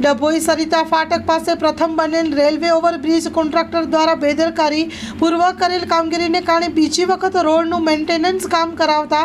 ડભોઈ સરિતા ફાટક પાસે પ્રથમ બનેલ રેલવે ઓવરબ્રિજ કોન્ટ્રાક્ટર દ્વારા બેદરકારી પૂર્વક કરેલ કામગીરીને કારણે બીજી વખત રોડનું મેન્ટેનન્સ કામ કરાવતા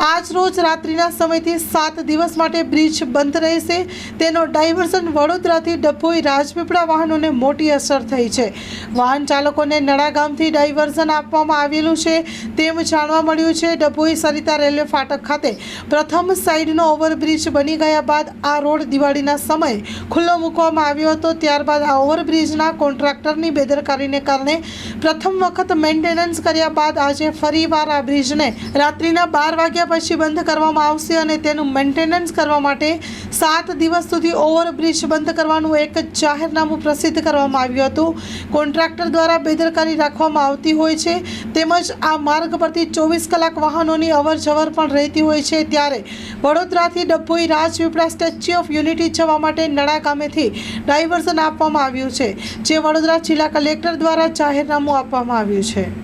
આજ રોજ રાત્રિના સમયથી સાત દિવસ માટે બ્રિજ બંધ રહેશે. તેનો ડાયવર્ઝન વડોદરાથી ડભોઈ રાજપીપળા વાહનોને મોટી અસર થઈ છે. વાહન ચાલકોને નળા ગામથી ડાયવર્ઝન આપવામાં આવેલું છે તેમ જાણવા મળ્યું છે. ડભોઈ સરિતા રેલવે ફાટક ખાતે પ્રથમ સાઈડનો ઓવરબ્રિજ બની ગયા બાદ આ રોડ દિવાળીના સમયે ખુલ્લો મૂકવામાં આવ્યો હતો. ત્યારબાદ આ ઓવરબ્રિજના કોન્ટ્રાક્ટરની બેદરકારીને કારણે પ્રથમ વખત મેન્ટેનન્સ કર્યા બાદ આજે ફરીવાર આ બ્રિજને રાત્રિના બાર વાગ્યા પછી બંધ કરવામાં આવશે અને તેનું મેન્ટેનન્સ કરવા માટે સાત દિવસ સુધી ઓવરબ્રિજ બંધ કરવાનું એક જાહેરનામું પ્રસિદ્ધ કરવામાં આવ્યું હતું. કોન્ટ્રાક્ટર દ્વારા બેદરકારી રાખવામાં આવતી હોય છે. તેમજ આ માર્ગ પરથી ચોવીસ કલાક વાહનોની અવર જવર પણ રહેતી હોય છે. ત્યારે વડોદરાથી Dabhoi Rajpipla statue of unity જવા માટે નડા ગામેથી ડાયવર્ઝન આપવામાં આવ્યું છે, જે વડોદરા જિલ્લા કલેક્ટર દ્વારા જાહેરનામું આપવામાં આવ્યું છે.